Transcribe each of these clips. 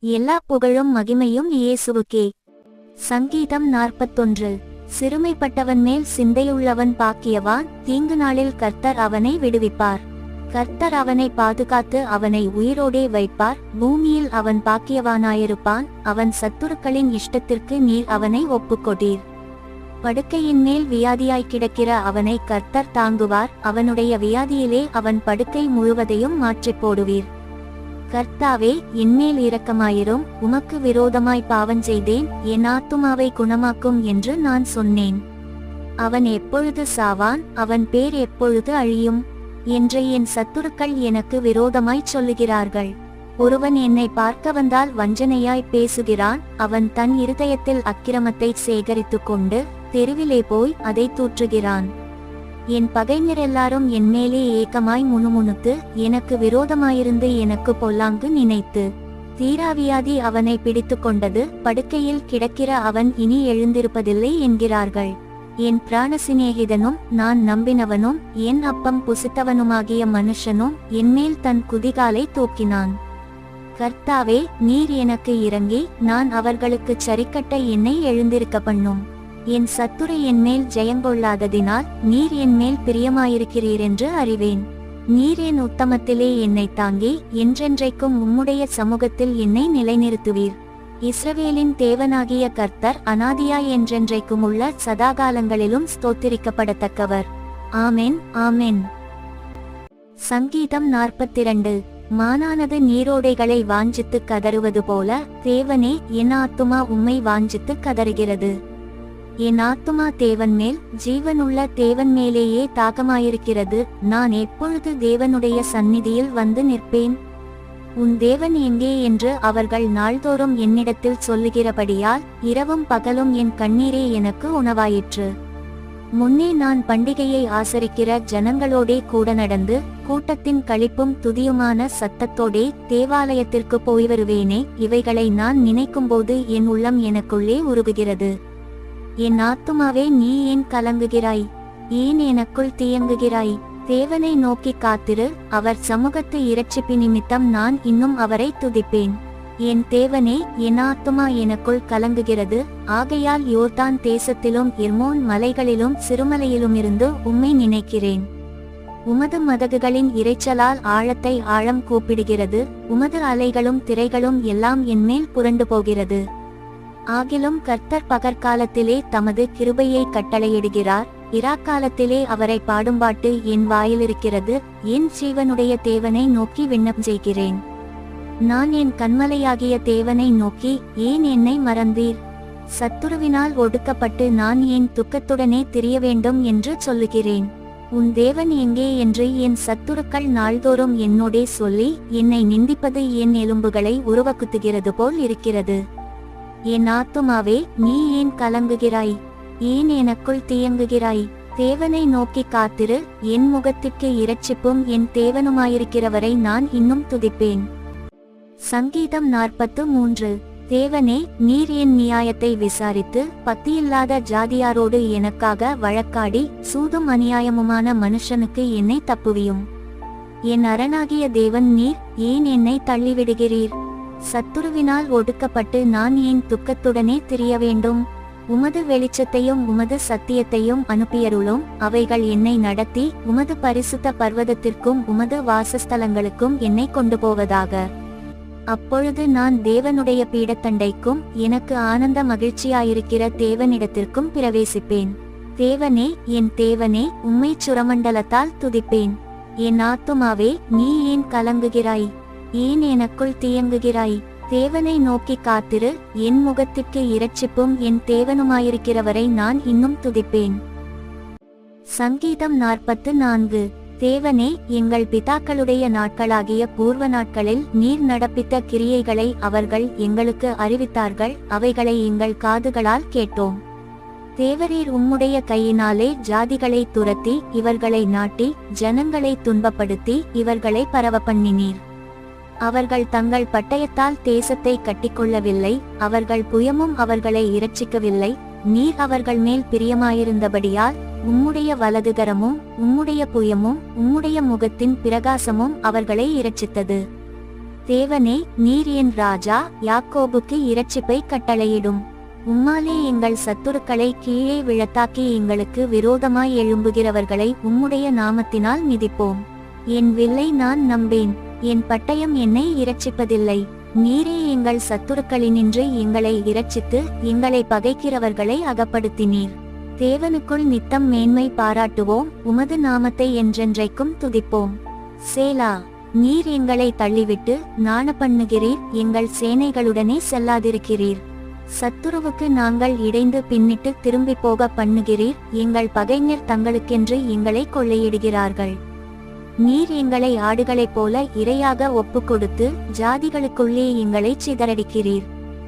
எல்லா புகழும் மகிமையும் இயேசுவுக்கே. சங்கீதம் நாற்பத்தொன்று. சிறுமைப்பட்டவன் மேல் சிந்தையுள்ளவன் பாக்கியவான் தீங்கு நாளில் கர்த்தர் அவனை விடுவிப்பார். கர்த்தர் அவனை பாதுகாத்து அவனை உயிரோடே வைப்பார். பூமியில் அவன் பாக்கியவானாயிருப்பான். அவன் சத்துருக்களின் இஷ்டத்திற்கு நீர் அவனை ஒப்புக்கொடீர். படுக்கையின் மேல் வியாதியாய் கிடக்கிற அவனை கர்த்தர் தாங்குவார். அவனுடைய வியாதியிலே அவன் படுக்கை முழுவதையும் மாற்றிப் போடுவீர். கர்த்தாவே என்மேல் இரக்கமாயிரும் உமக்கு விரோதமாய் பாவம் செய்தேன் என் ஆத்துமாவை குணமாக்கும் என்று நான் சொன்னேன். அவன் எப்பொழுது சாவான் அவன் பேர் எப்பொழுது அழியும்? என்று என் சத்துருக்கள் எனக்கு விரோதமாய் சொல்லுகிறார்கள். ஒருவன் என்னை பார்க்க வந்தால் வஞ்சனையாய் பேசுகிறான் அவன் தன் இருதயத்தில் அக்கிரமத்தை சேகரித்துக் கொண்டு தெருவிலே போய் அதை தூற்றுகிறான். என் பகைஞர் எல்லாரும் என்மேலே ஏக்கமாய் முணுமுணுத்து எனக்கு விரோதமாயிருந்து எனக்கு பொல்லாங்கு நினைத்து. தீராவியாதி அவனை பிடித்து கொண்டது படுக்கையில் கிடக்கிற அவன் இனி எழுந்திருப்பதில்லை என்கிறார்கள். என் பிராண சிநேகிதனும் நான் நம்பினவனும் என் அப்பம் புசித்தவனுமாகிய மனுஷனும் என்மேல் தன் குதிகாலை தூக்கினான். கர்த்தாவே நீர் எனக்கு இறங்கி நான் அவர்களுக்கு சரிக்கட்ட என்னை எழுந்திருக்க பண்ணும். என் சத்துரு என்மேல் ஜெயங்கொள்ளாததினால் நீர் என்மேல் பிரியமாயிருக்கிறீர் என்று அறிவேன். நீர் என் உத்தமத்திலே என்னை தாங்கி என்றென்றைக்கும் உம்முடைய சமூகத்தில் என்னை நிலைநிறுத்துவீர். இஸ்ரவேலின் தேவனாகிய கர்த்தர் அனாதியாய் என்றென்றைக்கும் உள்ள சதாகாலங்களிலும் ஸ்தோத்திரிக்கப்படத்தக்கவர். ஆமென் ஆமென். சங்கீதம் நாற்பத்திரண்டு. மானானது நீரோடைகளை வாஞ்சித்து கதறுவது போல தேவனே என் ஆத்துமா உம்மை வாஞ்சித்து கதறுகிறது. என் ஆத்துமா தேவன் மேல் ஜீவனுள்ள தேவன் மேலேயே தாகமாயிருக்கிறது நான் எப்பொழுது தேவனுடைய சந்நிதியில் வந்து நிற்பேன்? உன் தேவன் எங்கே என்று அவர்கள் நாள்தோறும் என்னிடத்தில் சொல்லுகிறபடியால் இரவும் பகலும் என் கண்ணீரே எனக்கு உணவாயிற்று. முன்னே நான் பண்டிகையை ஆசரிக்கிற ஜனங்களோடே கூட நடந்து கூட்டத்தின் கழிப்பும் துதியுமான சத்தத்தோடே தேவாலயத்திற்கு போய் வருவேனே இவைகளை நான் நினைக்கும்போது என் உள்ளம் எனக்குள்ளே உருகுகிறது. என் ஆத்துமாவே நீ ஏன் கலங்குகிறாய்? ஏன் எனக்குள் தீயங்குகிறாய்? தேவனை நோக்கி காத்திரு அவர் சமூகத்து இரட்சிப்பு நிமித்தம் நான் இன்னும் அவரை துதிப்பேன். என் தேவனே என் ஆத்துமா எனக்குள் கலங்குகிறது. ஆகையால் யோர்தான் தேசத்திலும் இர்மோன் மலைகளிலும் சிறுமலையிலுமிருந்து உம்மை நினைக்கிறேன். உமது மதகுகளின் இரைச்சலால் ஆழத்தை ஆழம் கூப்பிடுகிறது. உமது அலைகளும் திரைகளும் எல்லாம் என்மேல் புரண்டு போகிறது. ஆகிலும் கர்த்தர் பகற்காலத்திலே தமது கிருபையை கட்டளையிடுகிறார். இராக்காலத்திலே அவரை பாடும்பாட்டு என் வாயிலிருக்கிறது. என் ஜீவனுடைய தேவனை நோக்கி விண்ணப்பம் செய்கிறேன். நான் என் கண்மலையாகிய தேவனை நோக்கி ஏன் என்னை மறந்தீர்? சத்துருவினால் ஒடுக்கப்பட்டு நான் என் துக்கத்துடனே திரிய வேண்டும் என்று சொல்லுகிறேன். உன் தேவன் எங்கே என்று என் சத்துருக்கள் நாள்தோறும் என்னோடே சொல்லி என்னை நிந்திப்பது என் எலும்புகளை உருவக்குத்துகிறது போல் இருக்கிறது. என் ஆத்துமாவே நீ ஏன் கலங்குகிறாய்? ஏன் எனக்குள் தீயங்குகிறாய்? தேவனை நோக்கி காத்திரு என் முகத்திற்கு இரட்சிப்பும் என் தேவனுமாயிருக்கிறவரை நான் இன்னும் துதிப்பேன். சங்கீதம் நாற்பத்து மூன்று. தேவனே நீர் என் நியாயத்தை விசாரித்து பத்தியில்லாத ஜாதியாரோடு எனக்காக வழக்காடி சூதும் அநியாயமுமான மனுஷனுக்கு என்னை தப்புவியும். என் அரணாகிய தேவன் நீர் ஏன் என்னை தள்ளிவிடுகிறீர்? சத்துருவினால் ஒடுக்கப்பட்டு நான் ஏன் துக்கத்துடனே திரிய வேண்டும்? உமது வெளிச்சத்தையும் உமது சத்தியத்தையும் அனுப்பியருளும் அவைகள் என்னை நடத்தி உமது பரிசுத்த பர்வதத்திற்கும் உமது வாசஸ்தலங்களுக்கும் என்னை கொண்டு போவதாக அப்பொழுது நான் தேவனுடைய பீடத்தண்டைக்கும் எனக்கு ஆனந்த மகிழ்ச்சியாயிருக்கிற தேவனிடத்திற்கும் பிரவேசிப்பேன். தேவனே என் தேவனே உம்மை சுரமண்டலத்தால் துதிப்பேன். என் ஆத்துமாவே நீ ஏன் கலங்குகிறாய்? ஏன் எனக்குள் தீயங்குகிறாய்? தேவனை நோக்கி காத்திரு என் முகத்திற்கு இரட்சிப்பும் என் தேவனுமாயிருக்கிறவரை நான் இன்னும் துதிப்பேன். சங்கீதம் நாற்பத்து நான்கு. தேவனே எங்கள் பிதாக்களுடைய நாட்களாகிய பூர்வ நாட்களில் நீர் நடப்பித்த கிரியைகளை அவர்கள் எங்களுக்கு அறிவித்தார்கள் அவைகளை எங்கள் காதுகளால் கேட்டோம். தேவரீர் உம்முடைய கையினாலே ஜாதிகளை துரத்தி இவர்களை நாட்டி ஜனங்களை துன்பப்படுத்தி இவர்களை பரவ பண்ணினீர் அவர்கள் தங்கள் பட்டயத்தால் தேசத்தை கட்டிக்கொள்ளவில்லை அவர்கள் புயமும் அவர்களை இரட்சிக்கவில்லை நீர் அவர்கள் மேல் பிரியமாயிருந்தபடியால் உம்முடைய வலதுகரமும் உம்முடைய புயமும் உம்முடைய முகத்தின் பிரகாசமும் அவர்களை இரட்சித்தது. தேவனே நீர் என் ராஜா யாக்கோபுக்கு இரட்சிப்பை கட்டளையிடும். உம்மாலே எங்கள் சத்துருக்களை கீழே விழத்தாக்கி எங்களுக்கு விரோதமாய் எழும்புகிறவர்களை உம்முடைய நாமத்தினால் மிதிப்போம். என் வில்லை நான் நம்பேன். என் பட்டயம் என்னை இரட்சிப்பதில்லை. நீரே எங்கள் சத்துருக்களினின்று எங்களை இரட்சித்து எங்களை பகைக்கிறவர்களை அகப்படுத்தினீர். தேவனுக்குள் நித்தம் மேன்மை பாராட்டுவோம் உமது நாமத்தை என்றென்றைக்கும் துதிப்போம். சேலா நீர் எங்களை தள்ளிவிட்டு நாண பண்ணுகிறீர் எங்கள் சேனைகளுடனே செல்லாதிருக்கிறீர். சத்துருவுக்கு நாங்கள் இடைந்து பின்னிட்டு திரும்பி போக பண்ணுகிறீர் எங்கள் பகைஞர் தங்களுக்கென்று எங்களை கொள்ளையிடுகிறார்கள். நீர் எங்களை ஆடுகளைப் போல இரையாக ஒப்புக் கொடுத்து ஜாதிகளுக்குள்ளே எங்களை சிதறடிக்கிறீர்.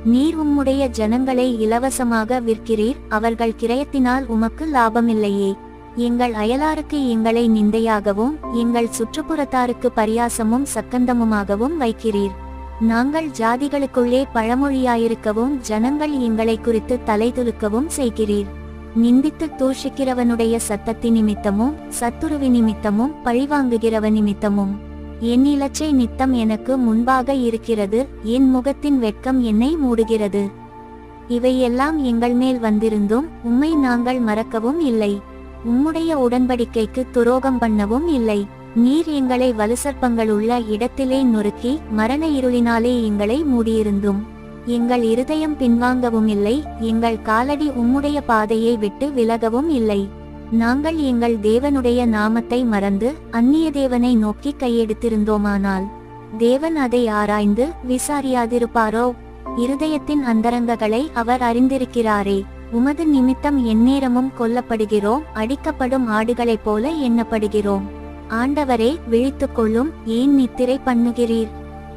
நீர் உம்முடைய ஜனங்களை இலவசமாக விற்கிறீர். அவர்கள் கிரயத்தினால் உமக்கு லாபமில்லையே. எங்கள் அயலாருக்கு எங்களை நிந்தையாகவும் எங்கள் சுற்றுப்புறத்தாருக்கு பரியாசமும் சக்கந்தமுமாகவும் வைக்கிறீர். நாங்கள் ஜாதிகளுக்குள்ளே பழமொழியாயிருக்கவும் ஜனங்கள் எங்களை குறித்து தலைதுலுக்கவும் செய்கிறீர். நிந்தித்து தூஷிக்கிறவனுடைய சத்தத்தி நிமித்தமும் சத்துருவி நிமித்தமும் பழிவாங்குகிறவ நிமித்தமும் என் இலச்சை நித்தம் எனக்கு முன்பாக இருக்கிறது என் முகத்தின் வெட்கம் என்னை மூடுகிறது. இவையெல்லாம் எங்கள் மேல் வந்திருந்தும் உம்மை நாங்கள் மறக்கவும் இல்லை. உம்முடைய உடன்படிக்கைக்கு துரோகம் பண்ணவும் இல்லை. நீர் எங்களை வலுசற்பங்களுள்ள இடத்திலே நொறுக்கி மரண இருளினாலே எங்களை மூடியிருந்தும். எங்கள் இருதயம் பின்வாங்கவும் இல்லை எங்கள் காலடி உம்முடைய பாதையை விட்டு விலகவும் இல்லை. நாங்கள் எங்கள் தேவனுடைய நாமத்தை மறந்து அந்நிய தேவனை நோக்கி கையெடுத்திருந்தோமானால் தேவன் அதை ஆராய்ந்து விசாரியாதிருப்பாரோ? இருதயத்தின் அந்தரங்கங்களை அவர் அறிந்திருக்கிறாரே. உமது நிமித்தம் எந்நேரமும் கொல்லப்படுகிறோம் அடிக்கப்படும் ஆடுகளைப் போல எண்ணப்படுகிறோம். ஆண்டவரே விழித்துக் கொள்ளும் ஏன் நித்திரை பண்ணுகிறீர்?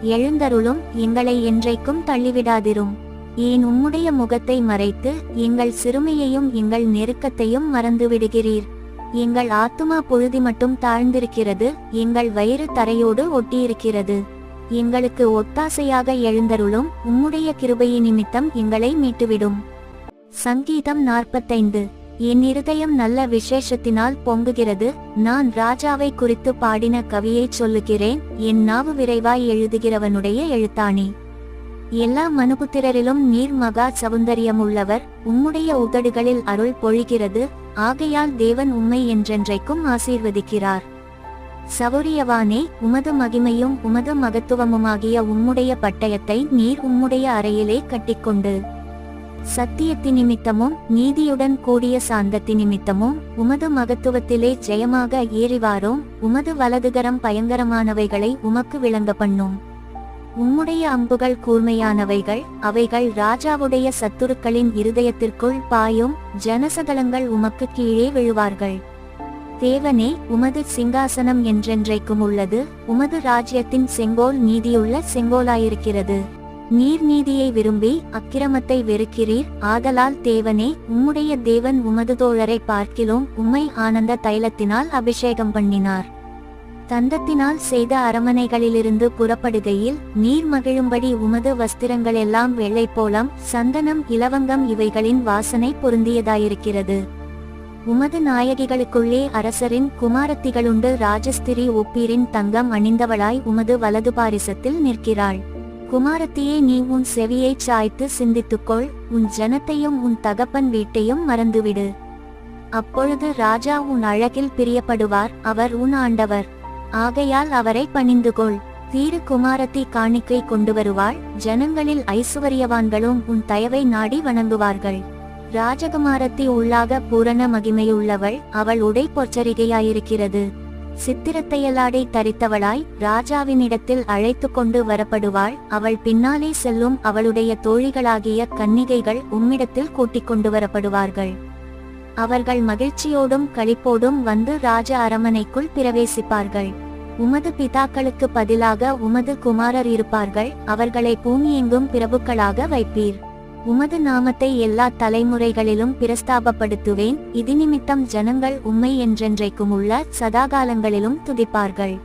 எழுந்தருளும் எங்களை என்றைக்கும் தள்ளிவிடாதிரும். ஏன் உம்முடைய முகத்தை மறைத்து எங்கள் சிறுமையையும் எங்கள் நெருக்கத்தையும் மறந்துவிடுகிறீர். எங்கள் ஆத்துமா பொழுதி மட்டும் தாழ்ந்திருக்கிறது எங்கள் வயிறு தரையோடு ஒட்டியிருக்கிறது. எங்களுக்கு ஒத்தாசையாக எழுந்தருளும் உம்முடைய கிருபையை நிமித்தம் எங்களை மீட்டுவிடும். சங்கீதம் நாற்பத்தைந்து. என் இருதயம் நல்ல விசேஷத்தினால் பொங்குகிறது நான் ராஜாவை குறித்து பாடின கவியைச் சொல்லுகிறேன் என் நாவு விரைவாய் எழுதுகிறவனுடைய எழுத்தாணி. எல்லா மனுபுத்திரரிலும் நீர் மகா சௌந்தரியம் உள்ளவர் உம்முடைய உதடுகளில் அருள் பொழிகிறது ஆகையால் தேவன் உம்மை என்றென்றைக்கும் ஆசீர்வதிக்கிறார். சௌரியவானே உமது மகிமையும் உமது மகத்துவமுமாகிய உம்முடைய பட்டயத்தை நீர் உம்முடைய அறையிலே கட்டிக்கொண்டு. சத்தியத்தி நிமித்தமும் நீதியுடன் கூடிய சாந்தத்தி நிமித்தமும் உமது மகத்துவத்திலே ஜெயமாக ஏறிவாரோம் உமது வலதுகரம் பயங்கரமானவைகளை உமக்கு விளங்க பண்ணும் உம்முடைய அம்புகள் கூர்மையானவைகள் அவைகள் ராஜாவுடைய சத்துருக்களின் இருதயத்திற்குள் பாயும் ஜனசதலங்கள் உமக்கு கீழே விழுவார்கள். தேவனே உமது சிங்காசனம் என்றென்றைக்கும் உள்ளது உமது ராஜ்யத்தின் செங்கோல் நீதியுள்ள செங்கோலாயிருக்கிறது. நீர் நீதியை விரும்பி அக்கிரமத்தை வெறுக்கிறீர். ஆதலால் தேவனே உம்முடைய தேவன் உமது தோழரை பார்க்கிலும் உம்மை ஆனந்த தைலத்தினால் அபிஷேகம் பண்ணினார். தந்தத்தினால் செய்த அரமனைகளிலிருந்து புறப்படுகையில் நீர் மகிழும்படி உமது வஸ்திரங்களெல்லாம் வெள்ளை போலம் சந்தனம் இலவங்கம் இவைகளின் வாசனை பொருந்தியதாயிருக்கிறது. உமது நாயகிகளுக்குள்ளே அரசரின் குமாரத்திகளுண்டு ராஜஸ்திரி ஒப்பீரின் தங்கம் அணிந்தவளாய் உமது வலது பாரிசத்தில் நிற்கிறாள். குமாரத்தியே நீ உன் செவியைச் சாய்த்து சிந்தித்துக்கொள் உன் ஜனத்தையும் உன் தகப்பன் வீட்டையும் மறந்துவிடு. அப்பொழுது ராஜா உன் அழகில் பிரியப்படுவார் அவர் உன் ஆண்டவர். ஆகையால் அவரை பணிந்துகொள். தீரு குமாரத்தி காணிக்கை கொண்டு வருவாள் ஜனங்களில் ஐசுவரியவான்களும் உன் தயவை நாடி வணங்குவார்கள். ராஜகுமாரத்தி உள்ளாக பூரண மகிமையுள்ளவள் அவள் உடை பொச்சரிகையாயிருக்கிறது சித்திரத்தையலாடை தரித்தவளாய் ராஜாவினிடத்தில் அழைத்து கொண்டு வரப்படுவாள். அவள் பின்னாலே செல்லும் அவளுடைய தோழிகளாகிய கன்னிகைகள் உம்மிடத்தில் கூட்டிக் கொண்டு வரப்படுவார்கள். அவர்கள் மகிழ்ச்சியோடும் களிப்போடும் வந்து ராஜ அரமனைக்குள் பிரவேசிப்பார்கள். உமது பிதாக்களுக்கு பதிலாக உமது குமாரர் இருப்பார்கள். அவர்களை பூமியெங்கும் பிரபுக்களாக வைப்பீர். உமது நாமத்தை எல்லா தலைமுறைகளிலும் பிரஸ்தாபப்படுத்துவேன். இது நிமித்தம் ஜனங்கள் உம்மை என்றென்றைக்கும் உள்ள சதாகாலங்களிலும் துதிப்பார்கள்.